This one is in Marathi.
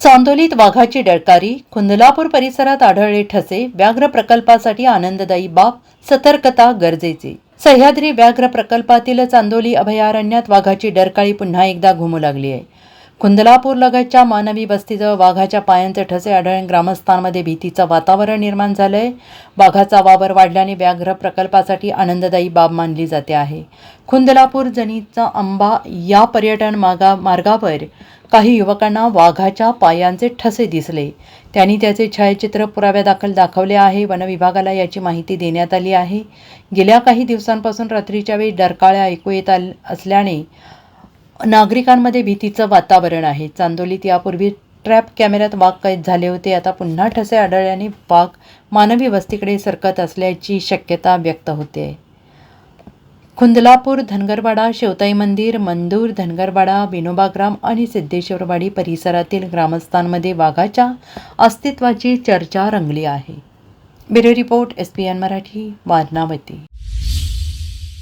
चांदोलीत वाघाची डळकारी कुंदलापूर परिसरात आढळले ठसे व्याघ्र प्रकल्पासाठी आनंददायी बाब सतर्कता गरजेचे. सह्याद्री व्याघ्र प्रकल्पातील चांदोली अभयारण्यात वाघाची डरकाळी पुन्हा एकदा घुमू लागली आहे. कुंदलापूर लगतच्या मानवी वस्तीजवळ वाघाच्या पायांचे ठसे आढळून ग्रामस्थांमध्ये भीतीचं वातावरण निर्माण झालंय. वाघाचा वावर वाढल्याने व्याघ्र प्रकल्पासाठी आनंददायी बाब मानली जाते आहे. खुंदलापूर जनीचा आंबा या पर्यटन मागा मार्गावर काही युवकांना वाघाच्या पायांचे ठसे दिसले. त्यांनी त्याचे छायाचित्र पुराव्यादाखल दाखवले आहे. वनविभागाला याची माहिती देण्यात आली आहे. गेल्या काही दिवसांपासून रात्रीच्या वेळी डरकाळ्या ऐकू येत आल- असल्याने नागरिकांमध्ये भीतीचं वातावरण आहे. चांदोलीत यापूर्वी ट्रॅप कॅमेऱ्यात वाघ कैद झाले होते. आता पुन्हा ठसे आढळल्याने वाघ मानवी वस्तीकडे सरकत असल्याची शक्यता व्यक्त होते. खुंदलापूर धनगरवाडा शेवताई मंदिर मंदूर धनगरवाडा विनोबाग्राम आणि सिद्धेश्वरवाडी परिसरातील ग्रामस्थांमध्ये वाघाच्या अस्तित्वाची चर्चा रंगली आहे. Bureau report S P N Marathi Varnavati.